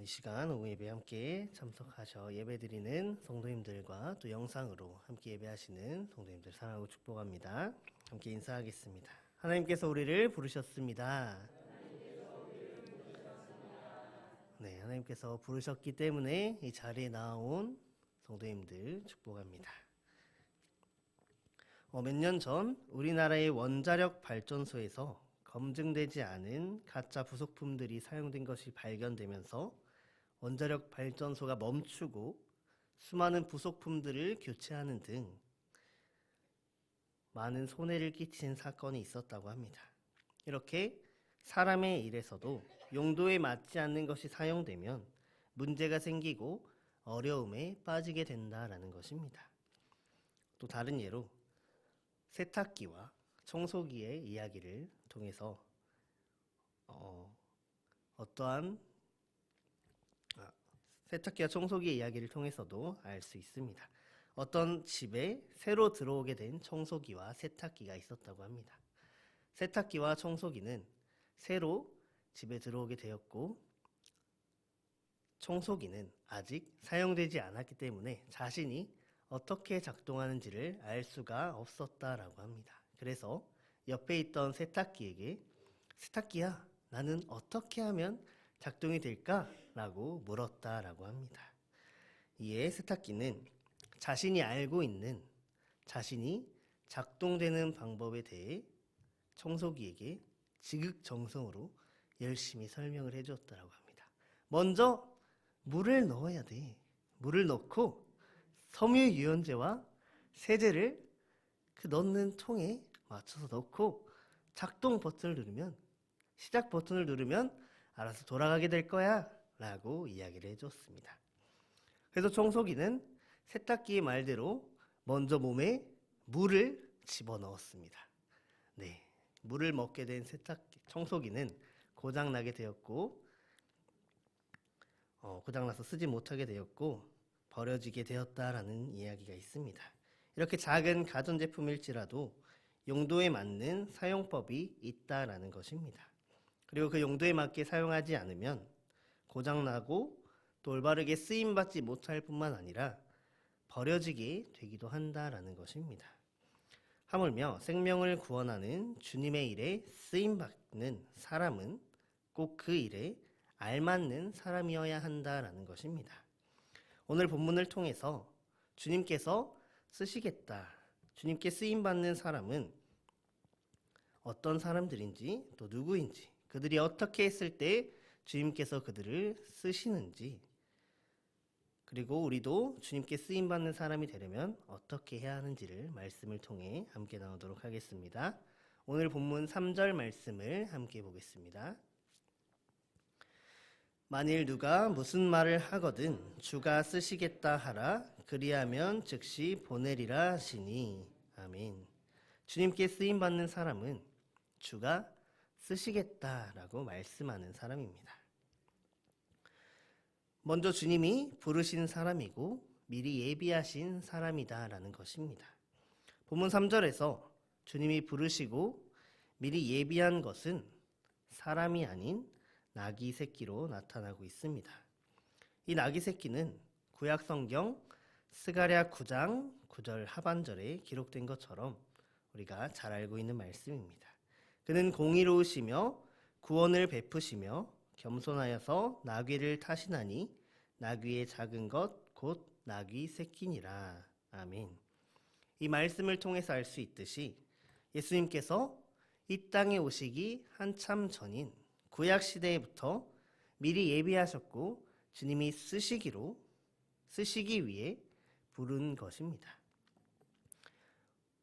이 시간 오후 예배 함께 참석하셔 예배드리는 성도님들과 또 영상으로 함께 예배하시는 성도님들 사랑하고 축복합니다. 함께 인사하겠습니다. 하나님께서 우리를 부르셨습니다. 네, 하나님께서 부르셨기 때문에 이 자리에 나온 성도님들 축복합니다. 어, 몇년 전 우리나라의 원자력 발전소에서 검증되지 않은 가짜 부속품들이 사용된 것이 발견되면서 원자력 발전소가 멈추고 수많은 부속품들을 교체하는 등 많은 손해를 끼친 사건이 있었다고 합니다. 이렇게 사람의 일에서도 용도에 맞지 않는 것이 사용되면 문제가 생기고 어려움에 빠지게 된다라는 것입니다. 또 다른 예로 세탁기와 청소기의 이야기를 통해서 어, 어떠한 아, 세탁기와 청소기의 이야기를 통해서도 알 수 있습니다. 어떤 집에 새로 들어오게 된 청소기와 세탁기가 있었다고 합니다. 세탁기와 청소기는 새로 집에 들어오게 되었고 청소기는 아직 사용되지 않았기 때문에 자신이 어떻게 작동하는지를 알 수가 없었다라고 합니다. 그래서 옆에 있던 세탁기에게 세탁기야, 나는 어떻게 하면 작동이 될까? 라고 물었다라고 합니다. 이에 세탁기는 자신이 알고 있는 자신이 작동되는 방법에 대해 청소기에게 지극정성으로 열심히 설명을 해주었다라고 합니다. 먼저 물을 넣어야 돼. 물을 넣고 섬유유연제와 세제를 그 넣는 통에 맞춰서 넣고 작동 버튼을 누르면 시작 버튼을 누르면 알아서 돌아가게 될 거야 라고 이야기를 해줬습니다. 그래서 청소기는 세탁기의 말대로 먼저 몸에 물을 집어넣었습니다. 네, 물을 먹게 된 세탁기 청소기는 고장 나게 되었고 어, 고장 나서 쓰지 못하게 되었고 버려지게 되었다라는 이야기가 있습니다. 이렇게 작은 가전제품일지라도 용도에 맞는 사용법이 있다라는 것입니다. 그리고 그 용도에 맞게 사용하지 않으면 고장나고 또 올바르게 쓰임받지 못할 뿐만 아니라 버려지게 되기도 한다라는 것입니다. 하물며 생명을 구원하는 주님의 일에 쓰임받는 사람은 꼭 그 일에 알맞는 사람이어야 한다라는 것입니다. 오늘 본문을 통해서 주님께서 쓰시겠다. 주님께 쓰임 받는 사람은 어떤 사람들인지 또 누구인지 그들이 어떻게 했을 때 주님께서 그들을 쓰시는지 그리고 우리도 주님께 쓰임 받는 사람이 되려면 어떻게 해야 하는지를 말씀을 통해 함께 나누도록 하겠습니다. 오늘 본문 3절 말씀을 함께 보겠습니다. 만일 누가 무슨 말을 하거든 주가 쓰시겠다 하라 그리하면 즉시 보내리라 하시니 아멘. 주님께 쓰임 받는 사람은 주가 쓰시겠다라고 말씀하는 사람입니다. 먼저 주님이 부르신 사람이고 미리 예비하신 사람이다라는 것입니다. 본문 3절에서 주님이 부르시고 미리 예비한 것은 사람이 아닌 나귀 새끼로 나타나고 있습니다. 이 나귀 새끼는 구약 성경 스가랴 9장 9절 하반절에 기록된 것처럼 우리가 잘 알고 있는 말씀입니다. 그는 공의로우시며 구원을 베푸시며 겸손하여서 나귀를 타시나니 나귀의 작은 것 곧 나귀 새끼니라. 아멘. 이 말씀을 통해서 알 수 있듯이 예수님께서 이 땅에 오시기 한참 전인 구약 시대부터 미리 예비하셨고 주님이 쓰시기로 쓰시기 위해 부른 것입니다.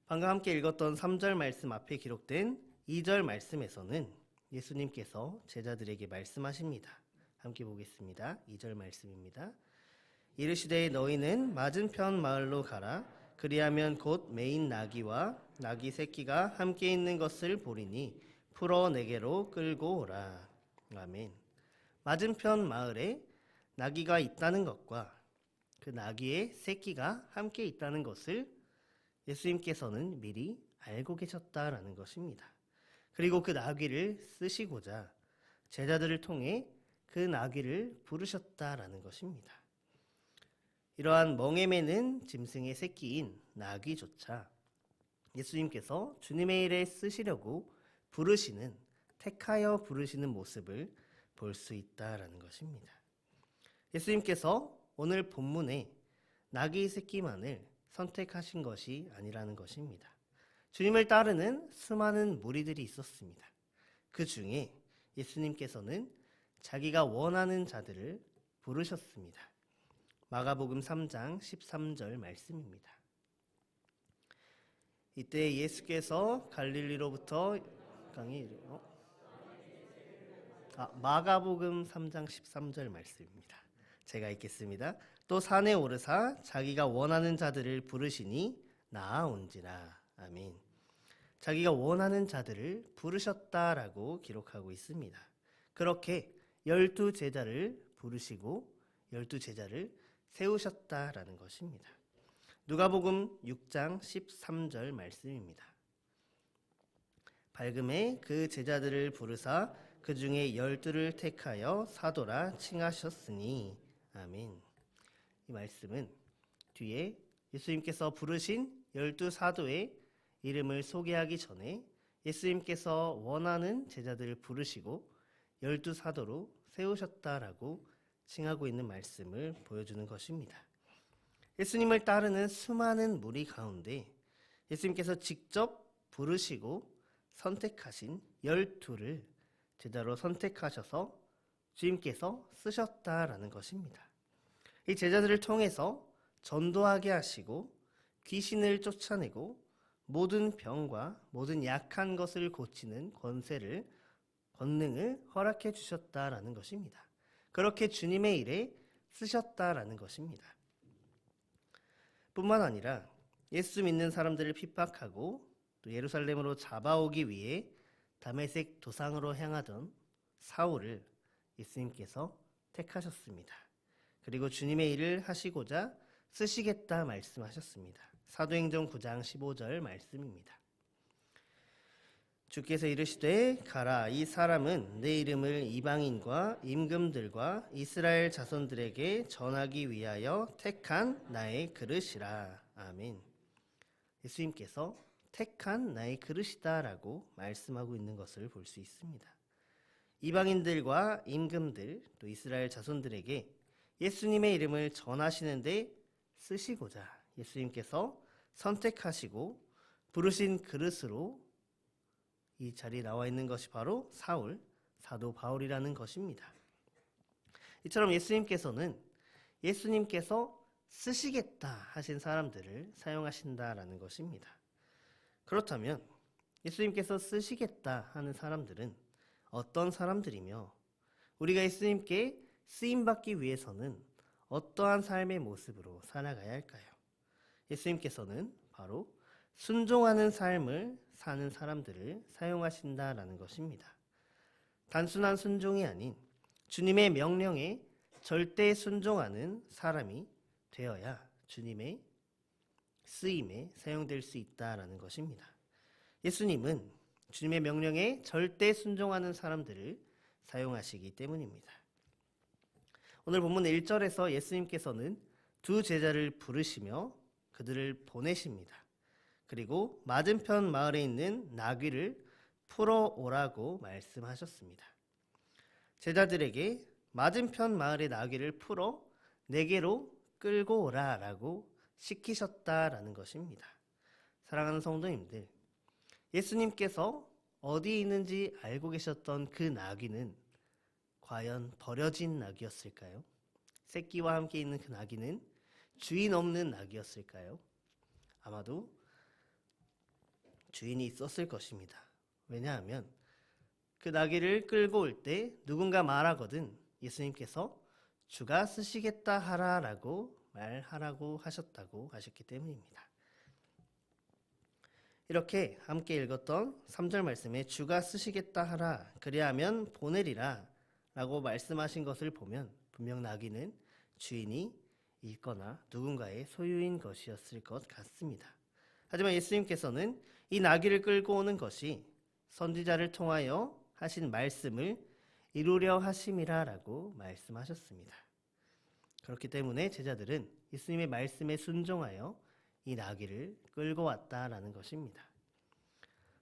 방금 함께 읽었던 3절 말씀 앞에 기록된 2절 말씀에서는 예수님께서 제자들에게 말씀하십니다. 함께 보겠습니다. 2절 말씀입니다. 이르시되 너희는 맞은편 마을로 가라. 그리하면 곧 메인 나귀와 나귀 새끼가 함께 있는 것을 보리니 풀어 내게로 끌고 오라. 아멘. 맞은편 마을에 나귀가 있다는 것과 그 나귀의 새끼가 함께 있다는 것을 예수님께서는 미리 알고 계셨다라는 것입니다. 그리고 그 나귀를 쓰시고자 제자들을 통해 그 나귀를 부르셨다라는 것입니다. 이러한 멍에 매는 짐승의 새끼인 나귀조차 예수님께서 주님의 일에 쓰시려고 부르시는 택하여 부르시는 모습을 볼 수 있다라는 것입니다. 예수님께서 오늘 본문에 나귀 새끼만을 선택하신 것이 아니라는 것입니다. 주님을 따르는 수많은 무리들이 있었습니다. 그 중에 예수님께서는 자기가 원하는 자들을 부르셨습니다. 마가복음 3장 13절 말씀입니다. 이때 예수께서 갈릴리로부터 강이 이르러 아, 마가복음 3장 13절 말씀입니다. 제가 읽겠습니다. 또 산에 오르사 자기가 원하는 자들을 부르시니 나아온지라. 아멘. 자기가 원하는 자들을 부르셨다라고 기록하고 있습니다. 그렇게 열두 제자를 부르시고 열두 제자를 세우셨다라는 것입니다. 누가복음 6장 13절 말씀입니다. 밝음에 그 제자들을 부르사 그 중에 열두를 택하여 사도라 칭하셨으니 아멘. 이 말씀은 뒤에 예수님께서 부르신 열두 사도의 이름을 소개하기 전에 예수님께서 원하는 제자들을 부르시고 열두 사도로 세우셨다라고 칭하고 있는 말씀을 보여주는 것입니다. 예수님을 따르는 수많은 무리 가운데 예수님께서 직접 부르시고 선택하신 열두를 제자로 선택하셔서 주님께서 쓰셨다라는 것입니다. 이 제자들을 통해서 전도하게 하시고 귀신을 쫓아내고 모든 병과 모든 약한 것을 고치는 권세를 권능을 허락해 주셨다라는 것입니다. 그렇게 주님의 일에 쓰셨다라는 것입니다. 뿐만 아니라 예수 믿는 사람들을 핍박하고 또 예루살렘으로 잡아오기 위해 다메섹 도상으로 향하던 사울을 예수님께서 택하셨습니다. 그리고 주님의 일을 하시고자 쓰시겠다 말씀하셨습니다. 사도행전 9장 15절 말씀입니다. 주께서 이르시되 가라 이 사람은 내 이름을 이방인과 임금들과 이스라엘 자손들에게 전하기 위하여 택한 나의 그릇이라 아멘. 예수님께서 택한 나의 그릇이다라고 말씀하고 있는 것을 볼 수 있습니다. 이방인들과 임금들 또 이스라엘 자손들에게 예수님의 이름을 전하시는데 쓰시고자 예수님께서 선택하시고 부르신 그릇으로 이 자리에 나와 있는 것이 바로 사울, 사도 바울이라는 것입니다. 이처럼 예수님께서는 예수님께서 쓰시겠다 하신 사람들을 사용하신다라는 것입니다. 그렇다면 예수님께서 쓰시겠다 하는 사람들은 어떤 사람들이며 우리가 예수님께 쓰임 받기 위해서는 어떠한 삶의 모습으로 살아가야 할까요? 예수님께서는 바로 순종하는 삶을 사는 사람들을 사용하신다라는 것입니다. 단순한 순종이 아닌 주님의 명령에 절대 순종하는 사람이 되어야 주님의 쓰임에 사용될 수 있다라는 것입니다. 예수님은 주님의 명령에 절대 순종하는 사람들을 사용하시기 때문입니다. 오늘 본문 1절에서 예수님께서는 두 제자를 부르시며 그들을 보내십니다. 그리고 맞은편 마을에 있는 나귀를 풀어 오라고 말씀하셨습니다. 제자들에게 맞은편 마을의 나귀를 풀어 내게로 끌고 오라라고 시키셨다라는 것입니다. 사랑하는 성도님들, 예수님께서 어디 있는지 알고 계셨던 그 나귀는 과연 버려진 나귀였을까요? 새끼와 함께 있는 그 나귀는 주인 없는 나귀였을까요? 아마도 주인이 있었을 것입니다. 왜냐하면 그 나귀를 끌고 올 때 누군가 말하거든 예수님께서 주가 쓰시겠다 하라라고 말하라고 하셨다고 하셨기 때문입니다. 이렇게 함께 읽었던 3절 말씀에 주가 쓰시겠다 하라 그리하면 보내리라 라고 말씀하신 것을 보면 분명 나귀는 주인이 있거나 누군가의 소유인 것이었을 것 같습니다. 하지만 예수님께서는 이 나귀를 끌고 오는 것이 선지자를 통하여 하신 말씀을 이루려 하심이라라고 말씀하셨습니다. 그렇기 때문에 제자들은 예수님의 말씀에 순종하여 이 나귀를 끌고 왔다라는 것입니다.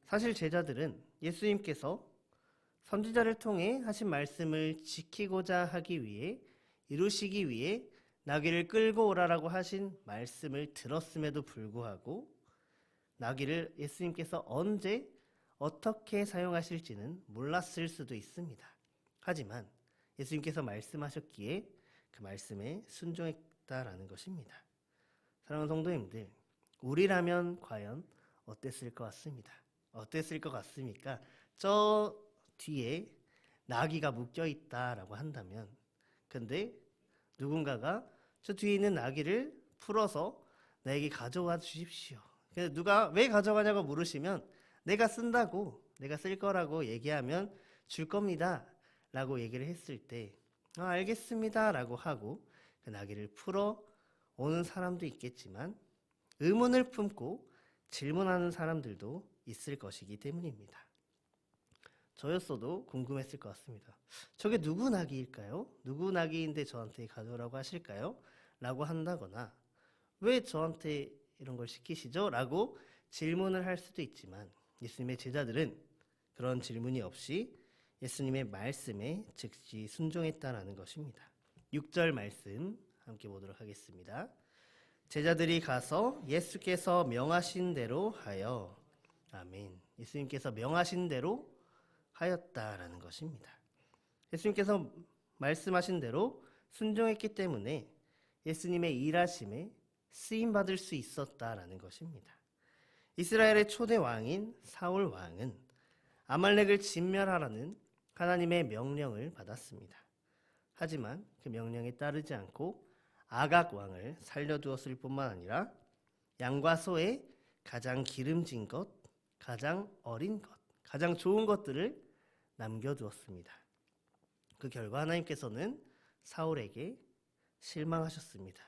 사실 제자들은 예수님께서 선지자를 통해 하신 말씀을 지키고자 하기 위해 이루시기 위해 나귀를 끌고 오라라고 하신 말씀을 들었음에도 불구하고 나귀를 예수님께서 언제 어떻게 사용하실지는 몰랐을 수도 있습니다. 하지만 예수님께서 말씀하셨기에 그 말씀에 순종했다라는 것입니다. 사랑하는 성도님들, 우리라면 과연 어땠을 것 같습니다. 어땠을 것 같습니까? 저 뒤에 나귀가 묶여 있다라고 한다면, 근데 누군가가 저 뒤에 있는 나귀를 풀어서 나에게 가져와 주십시오. 누가 왜 가져가냐고 물으시면 내가 쓴다고, 내가 쓸 거라고 얘기하면 줄 겁니다. 라고 얘기를 했을 때, 아, 알겠습니다. 라고 하고 그 나귀를 풀어 오는 사람도 있겠지만 의문을 품고 질문하는 사람들도 있을 것이기 때문입니다. 저였어도 궁금했을 것 같습니다. 저게 누구 나귀일까요? 누구 나귀인데 저한테 가져오라고 하실까요? 라고 한다거나 왜 저한테 이런 걸 시키시죠? 라고 질문을 할 수도 있지만 예수님의 제자들은 그런 질문이 없이 예수님의 말씀에 즉시 순종했다라는 것입니다. 6절 말씀 함께 보도록 하겠습니다. 제자들이 가서 예수께서 명하신 대로 하여 아멘. 예수님께서 명하신 대로 하였다라는 것입니다. 예수님께서 말씀하신 대로 순종했기 때문에 예수님의 일하심에 쓰임 받을 수 있었다라는 것입니다. 이스라엘의 초대 왕인 사울 왕은 아말렉을 진멸하라는 하나님의 명령을 받았습니다. 하지만 그 명령에 따르지 않고 아각 왕을 살려두었을 뿐만 아니라 양과 소의 가장 기름진 것, 가장 어린 것, 가장 좋은 것들을 남겨두었습니다. 그 결과 하나님께서는 사울에게 실망하셨습니다.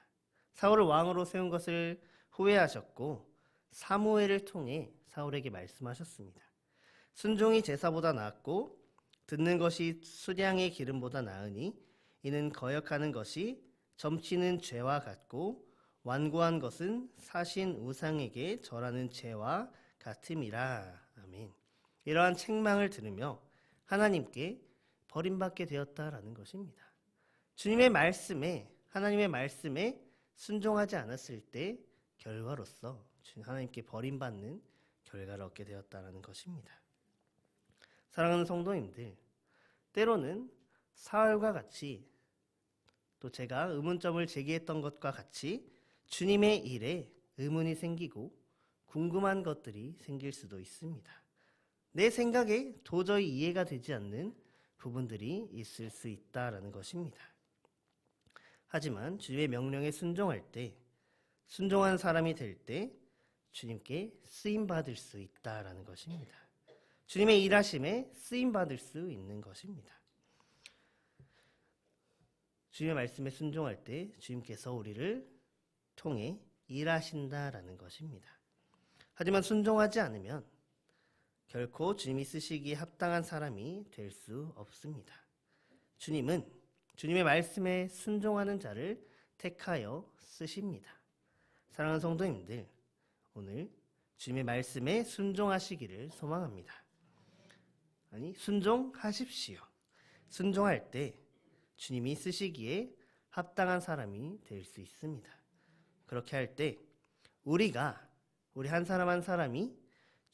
사울을 왕으로 세운 것을 후회하셨고 사무엘을 통해 사울에게 말씀하셨습니다. 순종이 제사보다 낫고 듣는 것이 수량의 기름보다 나으니 이는 거역하는 것이 점치는 죄와 같고 완고한 것은 사신 우상에게 절하는 죄와 같음이라. 아멘. 이러한 책망을 들으며 하나님께 버림받게 되었다라는 것입니다. 주님의 말씀에 하나님의 말씀에 순종하지 않았을 때 결과로서 하나님께 버림받는 결과를 얻게 되었다라는 것입니다. 사랑하는 성도님들, 때로는 사울과 같이 또 제가 의문점을 제기했던 것과 같이 주님의 일에 의문이 생기고 궁금한 것들이 생길 수도 있습니다. 내 생각에 도저히 이해가 되지 않는 부분들이 있을 수 있다라는 것입니다. 하지만 주님의 명령에 순종할 때, 순종한 사람이 될 때 주님께 쓰임 받을 수 있다라는 것입니다. 주님의 일하심에 쓰임 받을 수 있는 것입니다. 주님의 말씀에 순종할 때 주님께서 우리를 통해 일하신다라는 것입니다. 하지만 순종하지 않으면 결코 주님이 쓰시기에 합당한 사람이 될 수 없습니다. 주님은 주님의 말씀에 순종하는 자를 택하여 쓰십니다. 사랑하는 성도님들, 오늘 주님의 말씀에 순종하시기를 소망합니다. 아니, 순종하십시오. 순종할 때 주님이 쓰시기에 합당한 사람이 될 수 있습니다. 그렇게 할 때 우리가 우리 한 사람 한 사람이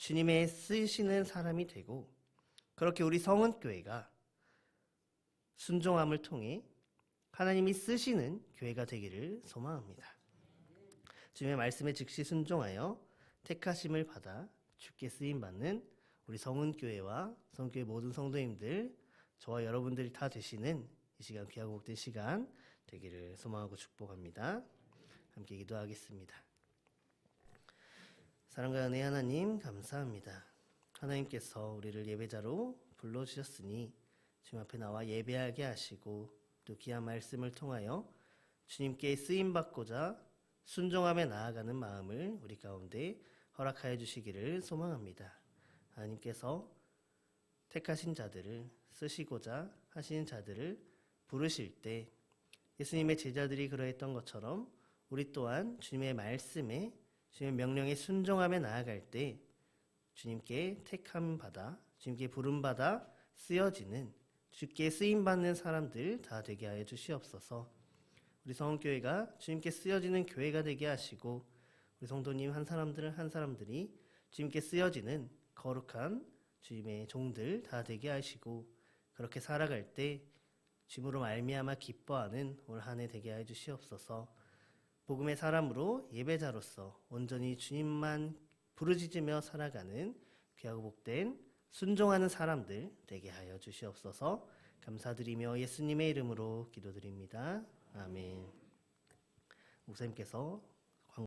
주님의 쓰시는 사람이 되고 그렇게 우리 성은교회가 순종함을 통해 하나님이 쓰시는 교회가 되기를 소망합니다. 주님의 말씀에 즉시 순종하여 택하심을 받아 주께 쓰임 받는 우리 성은교회와 성교회 모든 성도님들 저와 여러분들이 다 되시는 이 시간 귀하고 복된 시간 되기를 소망하고 축복합니다. 함께 기도하겠습니다. 사랑과 은혜 하나님 감사합니다. 하나님께서 우리를 예배자로 불러주셨으니 주님 앞에 나와 예배하게 하시고 또 귀한 말씀을 통하여 주님께 쓰임 받고자 순종함에 나아가는 마음을 우리 가운데 허락하여 주시기를 소망합니다. 하나님께서 택하신 자들을 쓰시고자 하시는 자들을 부르실 때 예수님의 제자들이 그러했던 것처럼 우리 또한 주님의 말씀에 주님의 명령에 순종하며 나아갈 때 주님께 택함 받아 주님께 부름 받아 쓰여지는 주께 쓰임 받는 사람들 다 되게 하여 주시옵소서. 우리 성원교회가 주님께 쓰여지는 교회가 되게 하시고 우리 성도님 한 사람들 한 사람들이 주님께 쓰여지는 거룩한 주님의 종들 다 되게 하시고 그렇게 살아갈 때 주님으로 말미암아 기뻐하는 올 한 해 되게 하여 주시옵소서. 복음의 사람으로 예배자로서 온전히 주님만 부르짖으며 살아가는 귀하고 복된 순종하는 사람들 되게 하여 주시옵소서. 감사드리며 예수님의 이름으로 기도드립니다. 아멘. 목사님께서